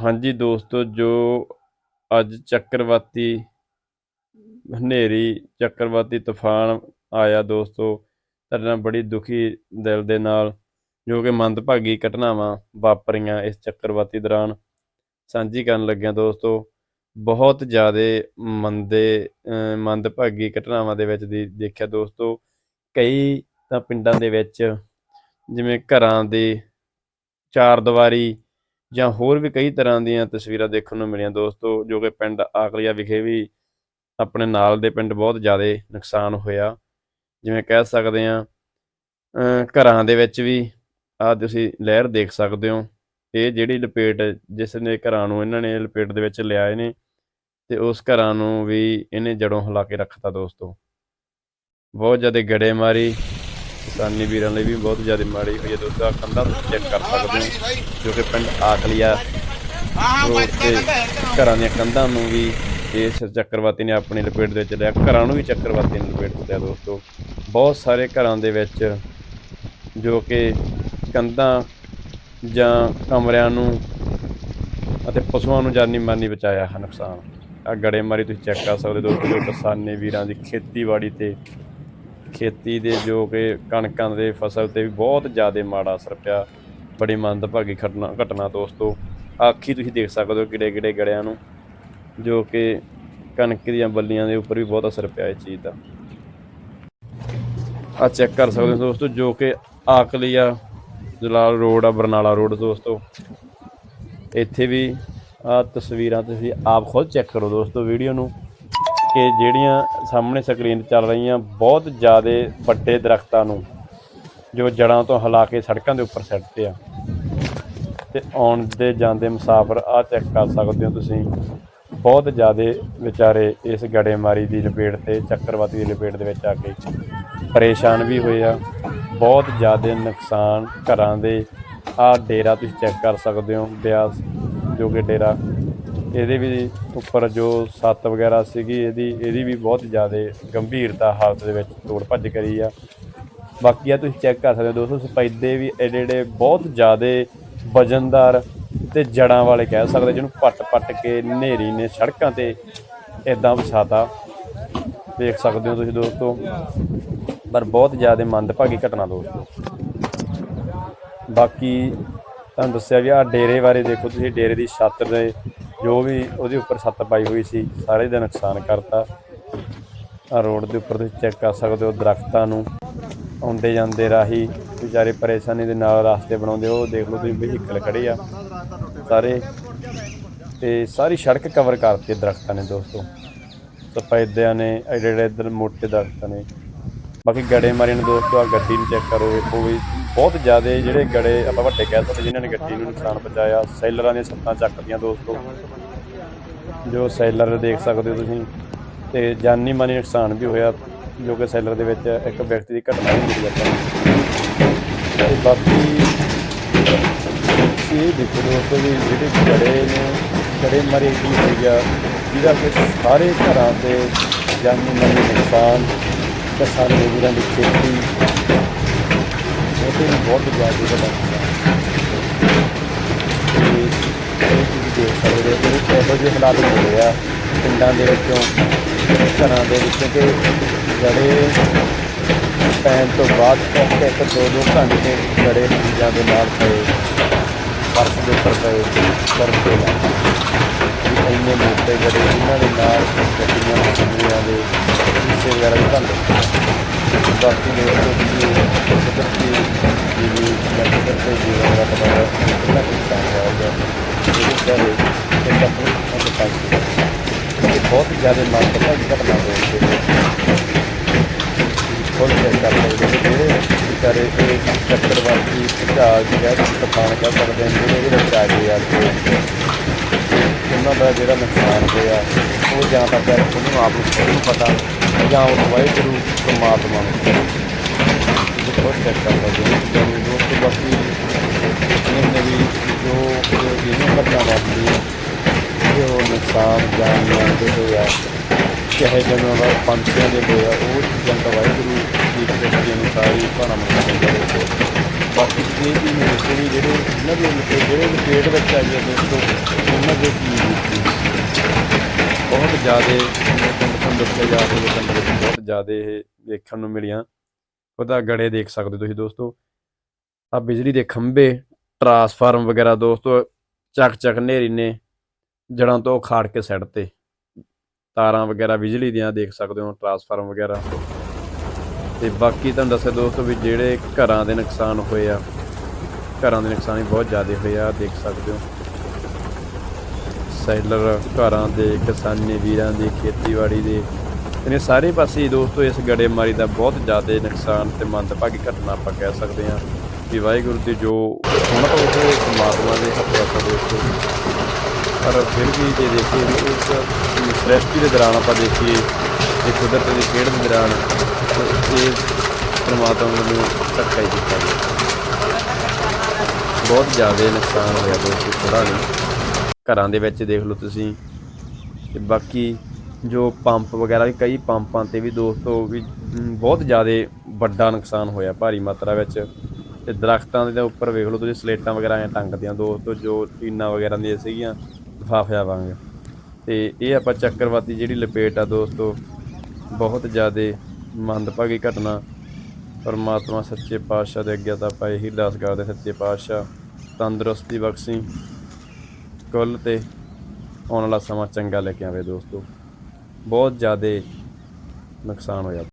ਹਾਂਜੀ ਦੋਸਤੋ, ਜੋ ਅੱਜ ਚੱਕਰਵਾਤੀ ਹਨੇਰੀ, ਚੱਕਰਵਾਤੀ ਤੂਫਾਨ ਆਇਆ ਦੋਸਤੋ, ਤੁਹਾਡੇ ਨਾਲ ਬੜੀ ਦੁਖੀ ਦਿਲ ਦੇ ਨਾਲ, ਜੋ ਕਿ ਮੰਦਭਾਗੀ ਘਟਨਾਵਾਂ ਵਾਪਰੀਆਂ ਇਸ ਚੱਕਰਵਾਤੀ ਦੌਰਾਨ। ਸਾਂਝੀ ਕਰਨ ਲੱਗਿਆ ਦੋਸਤੋ, ਬਹੁਤ ਜ਼ਿਆਦਾ ਮੰਦੇ ਮੰਦਭਾਗੀ ਘਟਨਾਵਾਂ ਦੇ ਵਿੱਚ ਦੀ ਦੇਖਿਆ ਦੋਸਤੋ, ਕਈ ਤਾਂ ਪਿੰਡਾਂ ਦੇ ਵਿੱਚ ਜਿਵੇਂ ਘਰਾਂ ਦੇ ਚਾਰ ਦੀਵਾਰੀ ਜਾਂ ਹੋਰ ਵੀ ਕਈ ਤਰ੍ਹਾਂ ਦੀਆਂ ਤਸਵੀਰਾਂ ਦੇਖਣ ਨੂੰ ਮਿਲੀਆਂ ਦੋਸਤੋ, ਜੋ ਕਿ ਪਿੰਡ ਆਕਲੀਆ ਵਿਖੇ ਵੀ ਆਪਣੇ ਨਾਲ ਦੇ ਪਿੰਡ ਬਹੁਤ ਜ਼ਿਆਦਾ ਨੁਕਸਾਨ ਹੋਇਆ। ਜਿਵੇਂ ਕਹਿ ਸਕਦੇ ਆ ਘਰਾਂ ਦੇ ਵਿੱਚ ਵੀ ਆ ਤੁਸੀਂ ਲਹਿਰ ਦੇਖ ਸਕਦੇ ਹੋ। ਇਹ ਜਿਹੜੀ ਲਪੇਟ ਜਿਸ ਨੇ ਘਰਾਂ ਨੂੰ, ਇਹਨਾਂ ਨੇ ਲਪੇਟ ਦੇ ਵਿੱਚ ਲਿਆਏ ਨੇ ਤੇ ਉਸ ਘਰਾਂ ਨੂੰ ਵੀ ਇਹਨੇ ਜੜੋਂ ਹਿਲਾ ਕੇ ਰੱਖਤਾ ਦੋਸਤੋ। ਬਹੁਤ ਜ਼ਿਆਦਾ ਗੜੇ ਮਾਰੀ ਕਿਸਾਨੀ ਵੀਰਾਂ ਲਈ ਵੀ ਬਹੁਤ ਜ਼ਿਆਦਾ ਮਾੜੀ ਹੋਈ ਹੈ। ਦੋਸਤੋ ਕੰਧਾਂ ਤੁਸੀਂ ਚੈੱਕ ਕਰ ਸਕਦੇ ਹੋ, ਜੋ ਕਿ ਪਿੰਡ ਆਕਲੀਆ ਰੋਡ ਤੇ ਘਰਾਂ ਦੀਆਂ ਕੰਧਾਂ ਨੂੰ ਵੀ ਇਸ ਚੱਕਰਵਾਤੀ ਨੇ, ਆਪਣੀ ਲਪੇਟ ਦੇ ਵਿੱਚ ਲਿਆ। ਘਰਾਂ ਨੂੰ ਵੀ ਚੱਕਰਵਾਤੀ ਨੇ, ਲਪੇਟ ਲਿਆ ਦੋਸਤੋ। ਬਹੁਤ ਸਾਰੇ ਘਰਾਂ ਦੇ ਵਿੱਚ ਜੋ ਕਿ ਕੰਧਾਂ ਜਾਂ ਕਮਰਿਆਂ ਨੂੰ ਅਤੇ ਪਸ਼ੂਆਂ ਨੂੰ ਜਾਨੀ ਮਾਨੀ ਬਚਾਇਆ ਹੈ ਨੁਕਸਾਨ। ਆ ਗੜੇਮਾਰੀ ਤੁਸੀਂ ਚੈੱਕ ਕਰ ਸਕਦੇ ਦੋਸਤੋ ਜੋ ਕਿਸਾਨੀ ਵੀਰਾਂ ਦੀ ਖੇਤੀਬਾੜੀ ਤੇ ਖੇਤੀ ਦੇ ਜੋ ਕਿ ਕਣਕਾਂ ਦੇ ਫਸਲ ਤੇ ਵੀ ਬਹੁਤ ਜ਼ਿਆਦਾ ਮਾੜਾ ਅਸਰ ਪਿਆ। ਬੜੀ ਮੰਦਭਾਗੀ ਘਟਨਾ ਘਟਨਾ ਦੋਸਤੋ। ਆਖੀ ਤੁਸੀਂ ਦੇਖ ਸਕਦੇ ਹੋ ਕਿਹੜੇ ਕਿਹੜੇ ਗੜਿਆਂ ਨੂੰ, ਜੋ ਕਿ ਕਣਕ ਦੀਆਂ ਬੱਲੀਆਂ ਦੇ ਉੱਪਰ ਵੀ ਬਹੁਤ ਅਸਰ ਪਿਆ ਇਸ ਚੀਜ਼ ਦਾ। ਆ ਚੈੱਕ ਕਰ ਸਕਦੇ ਹੋ ਦੋਸਤੋ, ਜੋ ਕਿ ਆਕਲੀਆ ਜਲਾਲ ਰੋਡ ਆ, ਬਰਨਾਲਾ ਰੋਡ ਦੋਸਤੋ। ਇੱਥੇ ਵੀ ਆ ਤਸਵੀਰਾਂ ਤੁਸੀਂ ਆਪ ਖੁਦ ਚੈੱਕ ਕਰੋ ਦੋਸਤੋ, ਵੀਡੀਓ ਨੂੰ। ਕਿ ਜਿਹੜੀਆਂ ਸਾਹਮਣੇ ਸਕਰੀਨ ਚੱਲ ਰਹੀਆਂ ਬਹੁਤ ਜ਼ਿਆਦਾ ਵੱਡੇ ਦਰਖਤਾਂ ਨੂੰ, ਜੋ ਜੜਾਂ ਤੋਂ ਹਿਲਾ ਕੇ ਸੜਕਾਂ ਦੇ ਉੱਪਰ ਸੱਟਦੇ ਆ ਤੇ ਆਉਣ ਦੇ ਜਾਂਦੇ ਮੁਸਾਫਰ ਆ ਚੈੱਕ ਕਰ ਸਕਦੇ ਹੋ ਤੁਸੀਂ। ਬਹੁਤ ਜ਼ਿਆਦਾ ਵਿਚਾਰੇ ਇਸ ਗੜੇਮਾਰੀ ਦੀ ਲਪੇਟ ਤੇ, ਚੱਕਰਵਾਤੀ ਦੀ ਲਪੇਟ ਦੇ ਵਿੱਚ ਆ ਕੇ ਪਰੇਸ਼ਾਨ ਵੀ ਹੋਏ ਆ। ਬਹੁਤ ਜ਼ਿਆਦਾ ਨੁਕਸਾਨ ਘਰਾਂ ਦੇ। ਆ ਡੇਰਾ ਤੁਸੀਂ ਚੈੱਕ ਕਰ ਸਕਦੇ ਹੋ, ਬਿਆਸ ਜੋ ਕਿ ਡੇਰਾ ਇਹਦੇ ਵੀ ਉੱਪਰ ਜੋ ਸੱਤ ਵਗੈਰਾ ਸੀਗੀ, ਇਹਦੀ ਇਹਦੀ ਵੀ ਬਹੁਤ ਜ਼ਿਆਦਾ ਗੰਭੀਰਤਾ ਹਾਲਤ ਦੇ ਵਿੱਚ ਤੋੜ ਭੱਜ ਕਰੀ ਆ। ਬਾਕੀ ਆ ਤੁਸੀਂ ਚੈੱਕ ਕਰ ਸਕਦੇ ਹੋ ਦੋਸਤੋ ਸਪੈਦੇ ਵੀ ਐਡੇ ਐਡੇ ਬਹੁਤ ਜ਼ਿਆਦਾ ਵਜਨਦਾਰ ਤੇ ਜੜਾਂ ਵਾਲੇ ਕਹਿ ਸਕਦੇ, ਜਿਹਨੂੰ ਪੱਟ ਪੱਟ ਕੇ ਨੇਰੀ ਨੇ ਸੜਕਾਂ ਤੇ ਇਦਾਂ ਵਿਛਾਤਾ। ਦੇਖ ਸਕਦੇ ਹੋ ਤੁਸੀਂ ਦੋਸਤੋ, ਪਰ ਬਹੁਤ ਜ਼ਿਆਦਾ ਮੰਦਭਾਗੀ ਘਟਨਾ ਦੋਸਤੋ। ਬਾਕੀ ਤੁਹਾਨੂੰ ਦੱਸਿਆ ਵੀ ਆ ਡੇਰੇ ਬਾਰੇ ਦੇਖੋ ਤੁਸੀਂ, ਡੇਰੇ ਦੀ ਛੱਤ ਦੇ ਜੋ ਵੀ ਉਹਦੇ ਉੱਪਰ ਛੱਤ ਪਾਈ ਹੋਈ ਸੀ, ਸਾਰੇ ਦਾ ਨੁਕਸਾਨ ਕਰਤਾ। ਆ ਰੋਡ ਦੇ ਉੱਪਰ ਤੁਸੀਂ ਚੈੱਕ ਕਰ ਸਕਦੇ ਹੋ ਦਰਖਤਾਂ ਨੂੰ, ਆਉਂਦੇ ਜਾਂਦੇ ਰਾਹੀ ਵਿਚਾਰੇ ਪਰੇਸ਼ਾਨੀ ਦੇ ਨਾਲ ਰਸਤੇ ਬਣਾਉਂਦੇ ਉਹ ਦੇਖ ਲਓ ਤੁਸੀਂ ਵਹੀਕਲ ਖੜੇ ਆ। ਸਾਰੇ ਤੇ ਸਾਰੀ ਸੜਕ ਕਵਰ ਕਰਤੀ ਦਰਖਤਾਂ ਨੇ ਦੋਸਤੋ। ਸਫੈਦਿਆਂ ਨੇ ਐਡੇ ਐਡੇ ਇੱਧਰ ਮੋਟੇ ਦਰਖਤਾਂ ਨੇ। ਬਾਕੀ ਗੜੇ ਮਾਰੇ ਨੇ ਦੋਸਤੋ ਆ ਗੱਡੀ ਨੂੰ ਚੈੱਕ ਕਰੋ, ਵੇਖੋ ਵੀ ਬਹੁਤ ਜ਼ਿਆਦਾ ਜਿਹੜੇ ਗੜੇ ਆਪਾਂ ਵੱਡੇ ਕਹਿ ਸਕਦੇ ਜਿਨ੍ਹਾਂ ਨੇ ਗੱਡੀ ਨੂੰ ਨੁਕਸਾਨ ਪਹੁੰਚਾਇਆ, ਸੈਲਰਾਂ ਦੀਆਂ ਸੱਤਾਂ ਚੱਕਦੀਆਂ ਦੋਸਤੋ। ਜੋ ਸੈਲਰ ਦੇਖ ਸਕਦੇ ਹੋ ਤੁਸੀਂ, ਤੇ ਜਾਨੀ ਮਾਨੀ ਨੁਕਸਾਨ ਵੀ ਹੋਇਆ, ਜੋ ਕਿ ਸੈਲਰ ਦੇ ਵਿੱਚ ਇੱਕ ਵਿਅਕਤੀ ਦੀ ਘਟਨਾ ਵੀ ਹੁੰਦੀ ਹੈ ਤੇ ਬਾਕੀ ਇਹ ਦੇਖੋ ਦੋਸਤੋ ਵੀ ਜਿਹੜੇ ਗੜੇ ਨੇ, ਗੜੇ ਮਾਰੀ ਕੀ ਹੋਈ ਆ, ਜਿਹਦਾ ਕਿ ਸਾਰੇ ਘਰਾਂ ਤੇ ਜਾਨੀ ਮਾਨੀ ਨੁਕਸਾਨ ਤੇ ਸਾਰੇ ਵੀਰਾਂ ਦੀ ਖੇਤੀ। ਉਹਦੇ ਵੀ ਬਹੁਤ ਜ਼ਿਆਦਾ ਵੱਡਾ ਤੁਸੀਂ ਦੇਖ ਸਕਦੇ ਹੋ ਕਿ ਇਹੋ ਜਿਹੇ ਹਾਲਾਤ ਹੋਏ ਆ ਪਿੰਡਾਂ ਦੇ ਵਿੱਚੋਂ, ਘਰਾਂ ਦੇ ਵਿੱਚੋਂ ਕਿ ਜਿਹੜੇ ਪੈਣ ਤੋਂ ਬਾਅਦ ਇੱਕ ਇੱਕ ਦੋ ਦੋ ਘੰਟੇ ਗੜੇ ਚੀਜ਼ਾਂ ਦੇ ਨਾਲ ਪਏ ਬਰਫ਼ ਦੇ ਉੱਪਰ ਪਏ ਬਰਫ਼ ਦੇ ਨਾਲ ਇੰਨੇ ਮੋਟੇ ਗੜੇ ਇਹਨਾਂ ਦੇ ਨਾਲ ਗੱਡੀਆਂ ਮਸ਼ੀਨਾਂ ਦੇ ਹਿੱਸੇ ਵਗੈਰਾ ਵੀ ਬਣ ਬਾਕੀ ਦੇ ਤੁਸੀਂ ਕੁਦਰਤੀ ਜੀਵੀ ਜਾਂ ਕੁਦਰਤੀ ਜੀਵਨ ਦਾ ਪਤਾ ਹੈ ਕਿੰਨਾ ਨੁਕਸਾਨ ਹੋਇਆ ਇਹਦੇ ਬਾਰੇ ਇੱਕ ਆਪਣੀ ਅੰਡਰਸਟੈਂਡਿੰਗ ਇਹ ਬਹੁਤ ਜ਼ਿਆਦਾ ਮੰਗ ਹੈ ਕਿ ਘਟਨਾ ਹੋਈ ਹੈ। ਖੋਲ ਕੇ ਕਰ ਸਕਦੇ ਜਿਹੜੇ ਵਿਚਾਰੇ ਇਹ ਚੱਕਰਵਾਤੀ ਭੁਚਾਲ ਜਿਹੜਾ ਤੂਫਾਨ ਕਹਿ ਸਕਦੇ ਹਾਂ ਜਿਹੜੇ ਵਿੱਚ ਆ ਗਏ ਆ ਉਹਨਾਂ ਦਾ ਜਿਹੜਾ ਨੁਕਸਾਨ ਹੋਇਆ, ਉਹ ਜਾਂ ਤਾਂ ਫਿਰ ਉਹਨੂੰ ਆਪ ਨੂੰ ਖੁਦ ਨੂੰ ਪਤਾ, ਜਾਂ ਉਹ ਵਾਹਿਗੁਰੂ ਪਰਮਾਤਮਾ ਨੂੰ ਇਹ ਖੁਦ ਚੈੱਕ ਕਰ ਸਕਦੇ ਹੋ। ਜਾਨੀ ਬਾਕੀ ਇਹਨੇ ਵੀ ਜੋ ਜਿਹੜੀਆਂ ਘਟਨਾ ਵਾਪਰੀ ਹੈ ਜੋ ਨੁਕਸਾਨ ਜਾਨੀਆਂ ਦੇ ਹੋਇਆ, ਚਾਹੇ ਜਾਨਵਰ ਪੰਛੀਆਂ ਦੇ ਹੋਇਆ, ਉਹ ਚੀਜ਼ਾਂ ਦਾ ਵਾਹਿਗੁਰੂ ਦੀ ਕਿਰਪਾ ਅਨੁਸਾਰ ਹੀ ਭਾਣਾ ਮੰਨਣਾ ਚਾਹੀਦਾ ਬਾਕੀ ਇਹ ਚੀਜ਼ ਨਹੀਂ ਦੇਖੋ ਜਿਹੜੇ ਇਹਨਾਂ ਦੇ ਲਪੇਟ ਜਿਹੜੇ ਲਪੇਟ ਵਿੱਚ ਆ ਗਏ ਦੋਸਤੋ, ਉਹਨਾਂ ਦੇ ਕੀ ਬਹੁਤ ਜ਼ਿਆਦੇ ਜਿਵੇਂ ਦੱਸਿਆ ਜਾ ਰਿਹਾ ਹੈ ਬਹੁਤ ਜ਼ਿਆਦੇ ਇਹ ਦੇਖਣ ਨੂੰ ਮਿਲੀਆਂ। ਉਹਦਾ ਗੜੇ ਦੇਖ ਸਕਦੇ ਤੁਸੀਂ ਦੋਸਤੋ। ਆ ਬਿਜਲੀ ਦੇ ਖੰਭੇ, ਟਰਾਂਸਫਾਰਮ ਵਗੈਰਾ ਦੋਸਤੋ ਚੱਕ ਚੱਕ ਨੇਰੀ ਨੇ ਜੜਾਂ ਤੋਂ ਖਾੜ ਕੇ ਸੈੱਟ ਤੇ। ਤਾਰਾਂ ਵਗੈਰਾ ਬਿਜਲੀ ਦੀਆਂ ਦੇਖ ਸਕਦੇ ਹੋ, ਟਰਾਂਸਫਾਰਮ ਵਗੈਰਾ। ਤੇ ਬਾਕੀ ਤੁਹਾਨੂੰ ਦੱਸਿਆ ਦੋਸਤੋ ਵੀ ਜਿਹੜੇ ਘਰਾਂ ਦੇ ਨੁਕਸਾਨ ਹੋਏ ਆ, ਘਰਾਂ ਦੇ ਨੁਕਸਾਨ ਵੀ ਬਹੁਤ ਜ਼ਿਆਦਾ ਹੋਏ ਆ ਦੇਖ ਸਕਦੇ ਹੋ। ਸੈਲਰ ਘਰਾਂ ਦੇ, ਕਿਸਾਨੀ ਵੀਰਾਂ ਦੇ, ਖੇਤੀਬਾੜੀ ਦੇ, ਇਹਨੇ ਸਾਰੇ ਪਾਸੇ ਦੋਸਤੋ ਇਸ ਗੜੇਮਾਰੀ ਦਾ ਬਹੁਤ ਜ਼ਿਆਦਾ ਨੁਕਸਾਨ ਤੇ ਮੰਦਭਾਗੀ ਘਟਨਾ ਆਪਾਂ ਕਹਿ ਸਕਦੇ ਹਾਂ ਕਿ ਵਾਹਿਗੁਰੂ ਦੀ ਜੋ ਹੁਣ ਉਹ ਪਰਮਾਤਮਾ ਦੇ ਹੱਥਾਂ ਦਾ ਦੋਸਤੋ। ਪਰ ਫਿਰ ਵੀ ਜੇ ਦੇਖੀਏ ਇਸ ਸ੍ਰਿਸ਼ਟੀ ਦੇ ਦੌਰਾਨ ਆਪਾਂ ਦੇਖੀਏ ਇਹ ਕੁਦਰਤ ਦੀ ਖੇਡ ਦੇ ਦੌਰਾਨ ਇਹ ਪਰਮਾਤਮਾ ਨੂੰ ਧੱਕਾ ਹੀ ਕੀਤਾ ਗਿਆ। ਬਹੁਤ ਜ਼ਿਆਦਾ ਨੁਕਸਾਨ ਹੋਇਆ ਦੋਸਤੋ ਥੋੜਾ ਨਹੀਂ ਘਰਾਂ ਦੇ ਵਿੱਚ ਦੇਖ ਲਓ ਤੁਸੀਂ। ਤੇ ਬਾਕੀ ਜੋ ਪੰਪ ਵਗੈਰਾ ਵੀ, ਕਈ ਪੰਪਾਂ ਤੇ ਵੀ ਦੋਸਤੋ ਵੀ ਬਹੁਤ ਜ਼ਿਆਦਾ ਵੱਡਾ ਨੁਕਸਾਨ ਹੋਇਆ ਭਾਰੀ ਮਾਤਰਾ ਵਿੱਚ। ਤੇ ਦਰਖਤਾਂ ਦੇ ਉੱਪਰ ਵੇਖ ਲਓ ਤੁਸੀਂ, ਸਲੇਟਾਂ ਵਗੈਰਾ ਐ ਟੰਗਦੀਆਂ ਦੋਸਤੋ, ਜੋ ਟੀਨਾਂ ਵਗੈਰਾ ਦੀਆਂ ਸੀਗੀਆਂ, ਲਿਫਾਫਿਆਂ ਵਾਂਗ। ਤੇ ਇਹ ਆਪਾਂ ਚੱਕਰਵਾਤੀ ਜਿਹੜੀ ਲਪੇਟ ਆ ਦੋਸਤੋ ਬਹੁਤ ਜ਼ਿਆਦਾ ਮੰਦਭਾਗੀ ਘਟਨਾ। ਪਰਮਾਤਮਾ ਸੱਚੇ ਪਾਤਸ਼ਾਹ ਦੇ ਅੱਗੇ ਤਾਂ ਆਪਾਂ ਇਹੀ ਅਰਦਾਸ ਕਰਦੇ ਸੱਚੇ ਪਾਤਸ਼ਾਹ, ਤੰਦਰੁਸਤੀ ਬਖਸ਼ੀ। ਕੁੱਲ ਤੇ ਆਉਣ ਵਾਲਾ ਸਮਾਂ ਚੰਗਾ ਲੈ ਕੇ ਆਵੇ ਦੋਸਤੋ। ਬਹੁਤ ਜ਼ਿਆਦਾ ਨੁਕਸਾਨ ਹੋਇਆ।